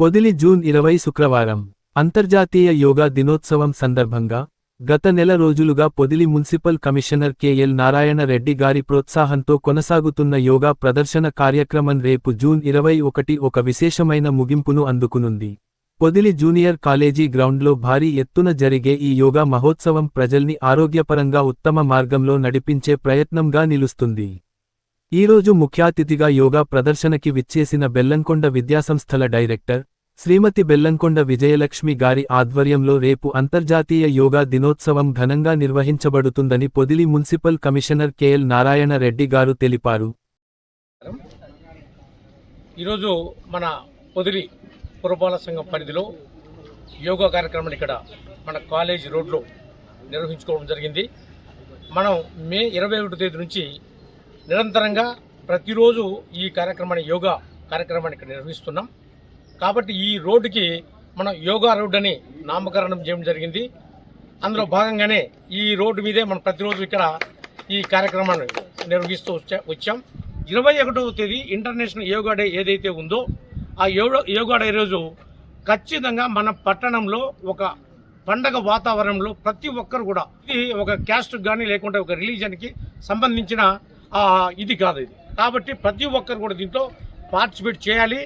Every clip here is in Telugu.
పొదిలి జూన్ ఇరవై శుక్రవారం అంతర్జాతీయ యోగా దినోత్సవం సందర్భంగా గత నెల రోజులుగా Podili municipal commissioner KL Narayana Reddy గారి ప్రోత్సాహంతో కొనసాగుతున్న యోగా ప్రదర్శన కార్యక్రమం రేపు జూన్ ఇరవై ఒకటి ఒక విశేషమైన ముగింపును అందుకునుంది. పొదిలి జూనియర్ కాలేజీ గ్రౌండ్లో భారీ ఎత్తున జరిగే ఈ యోగా మహోత్సవం ప్రజల్ని ఆరోగ్యపరంగా ఉత్తమ మార్గంలో నడిపించే ప్రయత్నంగా నిలుస్తుంది. ఈరోజు ముఖ్యాతిథిగా యోగా ప్రదర్శనకి విచ్చేసిన బెల్లంకొండ విద్యాసంస్థల డైరెక్టర్ శ్రీమతి బెల్లంకొండ విజయలక్ష్మి గారి ఆధ్వర్యంలో రేపు అంతర్జాతీయ యోగా దినోత్సవం ఘనంగా నిర్వహించబడుతుందని Podili municipal commissioner KL Narayana Reddy garu తెలిపారు. ఈరోజు మన పొదిలి పురపాల సంఘం పరిధిలో యోగా కార్యక్రమాన్ని ఇక్కడ మన కాలేజ్ రోడ్లో నిర్వహించుకోవడం జరిగింది. మనం మే ఇరవై ఒకటో తేదీ నుంచి నిరంతరంగా ప్రతిరోజు ఈ కార్యక్రమాన్ని యోగా కార్యక్రమాన్ని ఇక్కడ నిర్వహిస్తున్నాం. కాబట్టి ఈ రోడ్డుకి మనం యోగా రోడ్ అని నామకరణం చేయడం జరిగింది. అందులో భాగంగానే ఈ రోడ్డు మీదే మనం ప్రతిరోజు ఇక్కడ ఈ కార్యక్రమాన్ని నిర్వహిస్తూ వచ్చాం ఇరవై ఒకటవ తేదీ ఇంటర్నేషనల్ యోగా డే ఏదైతే ఉందో ఆ యోగా యోగా డే రోజు ఖచ్చితంగా మన పట్టణంలో ఒక పండగ వాతావరణంలో ప్రతి ఒక్కరు కూడా ఇది ఒక క్యాస్ట్ కానీ లేకుంటే ఒక రిలీజన్కి సంబంధించిన ఇది కాదు ఇది. కాబట్టి ప్రతి ఒక్కరు కూడా దీంట్లో పార్టిసిపేట్ చేయాలి.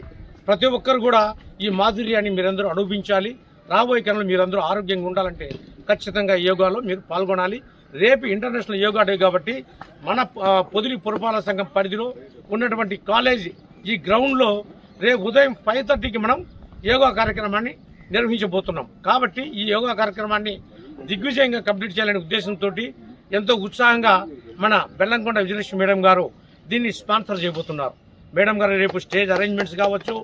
ప్రతి ఒక్కరు కూడా ఈ మాధుర్యాన్ని మీరందరూ అనుభవించాలి. రాబోయే కాలంలో మీరందరూ ఆరోగ్యంగా ఉండాలంటే ఖచ్చితంగా ఈ యోగాలో మీరు పాల్గొనాలి. రేపు ఇంటర్నేషనల్ యోగా డే కాబట్టి మన పొదిలి పురపాలక సంఘం పరిధిలో ఉన్నటువంటి కాలేజీ ఈ గ్రౌండ్లో రేపు ఉదయం ఫైవ్ థర్టీకి మనం యోగా కార్యక్రమాన్ని నిర్వహించబోతున్నాం. కాబట్టి ఈ యోగా కార్యక్రమాన్ని దిగ్విజయంగా కంప్లీట్ చేయాలనే ఉద్దేశంతో ఎంతో ఉత్సాహంగా మన బెల్లంకొండ విజయలక్ష్మి మేడం గారు దీన్ని స్పాన్సర్ చేయబోతున్నారు. మేడం గారు రేపు స్టేజ్ అరేంజ్మెంట్స్ కావచ్చు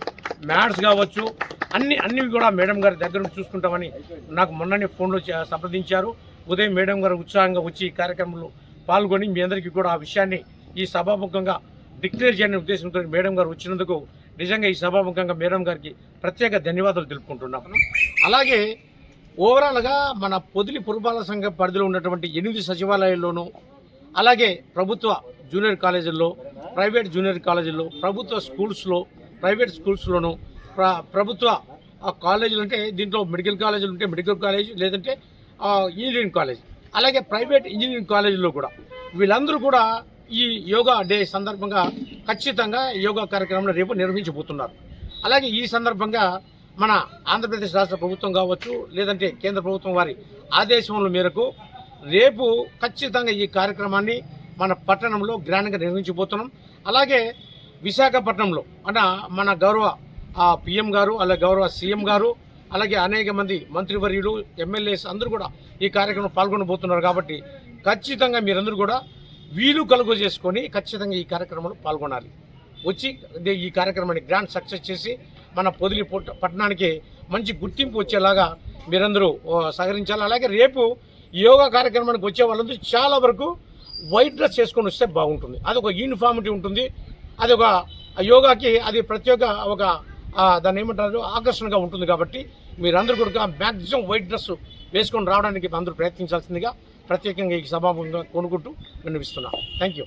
మ్యాట్స్ కావచ్చు అన్ని అన్నివి కూడా మేడం గారి దగ్గర నుంచి చూసుకుంటామని నాకు మొన్ననే ఫోన్లో సంప్రదించారు. ఉదయం మేడం గారు ఉత్సాహంగా వచ్చి ఈ కార్యక్రమంలో పాల్గొని మీ అందరికీ కూడా ఆ విషయాన్ని ఈ సభాముఖంగా డిక్లేర్ చేయని ఉద్దేశంతో మేడం గారు వచ్చినందుకు నిజంగా ఈ సభాముఖంగా మేడం గారికి ప్రత్యేక ధన్యవాదాలు తెలుపుకుంటున్నాం. అలాగే ఓవరాల్గా మన పొదిలి పురపాలక సంఘ పరిధిలో ఉన్నటువంటి ఎనిమిది సచివాలయాల్లోనూ అలాగే ప్రభుత్వ జూనియర్ కాలేజీల్లో ప్రైవేట్ జూనియర్ కాలేజీల్లో ప్రభుత్వ స్కూల్స్లో ప్రైవేట్ స్కూల్స్లోనూ ప్ర ప్రభుత్వ కాలేజీలు అంటే దీంట్లో మెడికల్ కాలేజీలు ఉంటే మెడికల్ కాలేజ్ లేదంటే ఇంజనీరింగ్ కాలేజ్. అలాగే ప్రైవేట్ ఇంజనీరింగ్ కాలేజీల్లో కూడా. వీళ్ళందరూ కూడా ఈ యోగా డే సందర్భంగా ఖచ్చితంగా యోగా కార్యక్రమం రేపు నిర్వహించబోతున్నారు. అలాగే ఈ సందర్భంగా మన ఆంధ్రప్రదేశ్ రాష్ట్ర ప్రభుత్వం కావచ్చు లేదంటే కేంద్ర ప్రభుత్వం వారి ఆదేశముల మేరకు రేపు ఖచ్చితంగా ఈ కార్యక్రమాన్ని మన పట్టణంలో గ్రాండ్గా నిర్వహించబోతున్నాం. అలాగే విశాఖపట్నంలో అన్న మన గౌరవ ఆ పిఎం గారు అలాగే గౌరవ సీఎం గారు అలాగే అనేక మంది మంత్రివర్యులు ఎమ్మెల్యేస్ అందరూ కూడా ఈ కార్యక్రమం పాల్గొనబోతున్నారు కాబట్టి ఖచ్చితంగా మీరందరూ కూడా వీలు కలుగు చేసుకొని ఖచ్చితంగా ఈ కార్యక్రమంలో పాల్గొనాలి. వచ్చి ఈ కార్యక్రమాన్ని గ్రాండ్ సక్సెస్ చేసి మన పొదిలి పట్టణానికి మంచి గుర్తింపు వచ్చేలాగా మీరందరూ సహకరించాలి. అలాగే రేపు యోగా కార్యక్రమానికి వచ్చే వాళ్ళందరూ చాలా వరకు వైట్ డ్రెస్ చేసుకొని వస్తే బాగుంటుంది. అది ఒక యూనిఫామిటీ ఉంటుంది. అది ఒక యోగాకి అది ప్రత్యేక ఒక దాన్ని ఏమంటారు ఆకర్షణగా ఉంటుంది కాబట్టి మీరందరూ కూడా మ్యాక్సిమం వైట్ డ్రెస్ వేసుకొని రావడానికి అందరూ ప్రయత్నించాల్సిందిగా ప్రత్యేకంగా ఈ సభాముఖంగా కొనుక్కుంటూ విన్నవిస్తున్నాను. థ్యాంక్ యూ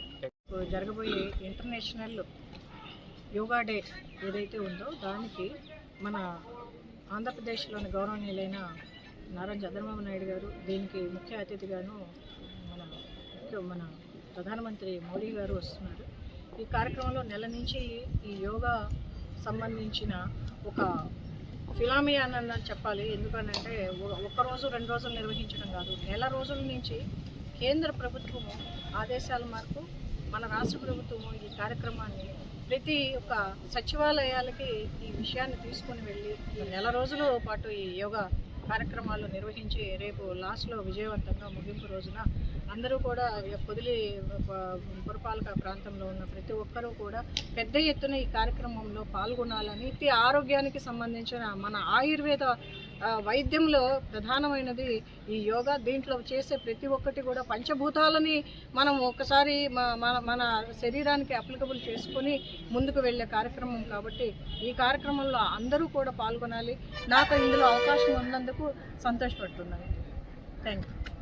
జరగబోయే ఇంటర్నేషనల్ యోగా డే ఏదైతే ఉందో దానికి మన ఆంధ్రప్రదేశ్లోని గౌరవనీయులైన నారా చంద్రబాబు నాయుడు గారు దీనికి ముఖ్య అతిథిగాను మన మన ప్రధానమంత్రి మోడీ గారు వస్తున్నారు. ఈ కార్యక్రమంలో నెల నుంచి ఈ యోగా సంబంధించిన ఒక ఫిలామియా అని చెప్పాలి. ఎందుకనంటే ఒ- ఒక్క రోజు రెండు రోజులు నిర్వహించడం కాదు. నెల రోజుల నుంచి కేంద్ర ప్రభుత్వము ఆదేశాల మేరకు మన రాష్ట్ర ప్రభుత్వము ఈ కార్యక్రమాన్ని ప్రతి ఒక్క సచివాలయాలకి ఈ విషయాన్ని తీసుకొని వెళ్ళి ఈ నెల రోజుల పాటు ఈ యోగా కార్యక్రమాలు నిర్వహించి రేపు లాస్ట్లో విజయవంతంగా ముగింపు రోజున అందరూ కూడా పొదిలి పురపాలక ప్రాంతంలో ఉన్న ప్రతి ఒక్కరూ కూడా పెద్ద ఎత్తున ఈ కార్యక్రమంలో పాల్గొనాలని ఈ ఆరోగ్యానికి సంబంధించిన మన ఆయుర్వేద వైద్యంలో ప్రధానమైనది ఈ యోగా. దీంట్లో చేసే ప్రతి ఒక్కటి కూడా పంచభూతాలని మనం ఒకసారి మన మన శరీరానికి అప్లికబుల్ చేసుకొని ముందుకు వెళ్ళే కార్యక్రమం కాబట్టి ఈ కార్యక్రమంలో అందరూ కూడా పాల్గొనాలి. నాకు ఇందులో అవకాశం ఉన్నందుకు సంతోషపడుతున్నాను. Thank you